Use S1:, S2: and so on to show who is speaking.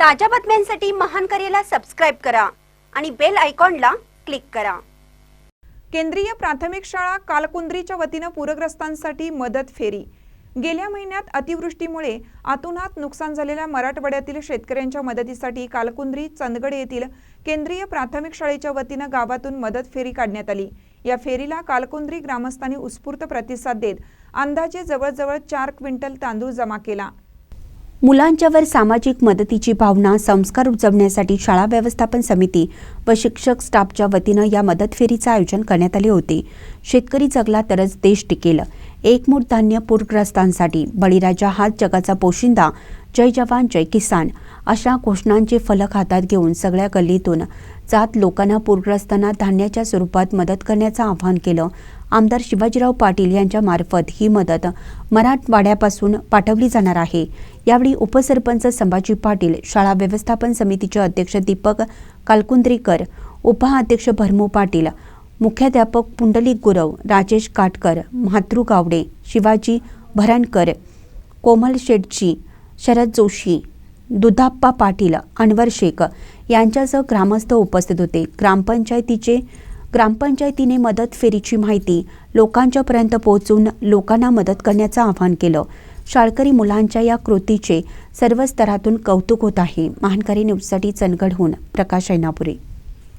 S1: ताज्या बातम्यांसाठी महान करेला सबस्क्राईब करा आणि बेल आयकॉनला क्लिक करा.
S2: केंद्रीय प्राथमिक शाळा कालकुंद्रीच्या वतीनं पूरग्रस्तांसाठी मदत फेरी. गेल्या महिन्यात अतिवृष्टीमुळे आतोनात नुकसान झालेल्या मराठवाड्यातील शेतकऱ्यांच्या मदतीसाठी कालकुंद्री चंदगड येथील केंद्रीय प्राथमिक शाळेच्या वतीनं गावातून मदत फेरी काढण्यात आली. या फेरीला कालकुंद्री ग्रामस्थांनी उत्स्फूर्त प्रतिसाद देत अंदाजे जवळजवळ चार क्विंटल तांदूळ जमा केला.
S1: मुलांच्यावर सामाजिक मदतीची भावना संस्कार उजवण्यासाठी शाळा व्यवस्थापन समिती व शिक्षक स्टाफच्या वतीनं या मदत फेरीचं आयोजन करण्यात आले होते. शेतकरी जगला तरच देश टिकेल. एकमूठ धान्य पूरग्रस्तांसाठी बळीराजा हाच जगाचा पोशिंदा जय जवान जय किसान अशा घोषणांचे फलक हातात घेऊन सगळ्या गल्लीतून जात लोकांना पूरग्रस्तांना धान्याच्या स्वरूपात मदत करण्याचं आवाहन केलं. आमदार शिवाजीराव पाटील यांच्या मार्फत ही मदत मराठवाड्यापासून पाठवली जाणार आहे. यावेळी उपसरपंच संभाजी पाटील शाळा व्यवस्थापन समितीचे अध्यक्ष दीपक कालकुंद्रीकर उपाध्यक्ष भरमू पाटील मुख्याध्यापक पुंडलिक गुरव राजेश काटकर म्हातृ गावडे शिवाजी भरणकर कोमल शेटजी शरद जोशी दुधाप्पा पाटील अनवर शेख यांच्यासह ग्रामस्थ उपस्थित होते. ग्रामपंचायतीचे ग्रामपंचायतीने मदत फेरीची माहिती लोकांच्यापर्यंत पोहोचून लोकांना मदत करण्याचं आवाहन केलं. शाळकरी मुलांच्या या कृतीचे सर्व स्तरातून कौतुक होत आहे. महानकरी न्यूजसाठी चनगडहून प्रकाश ऐनापुरे.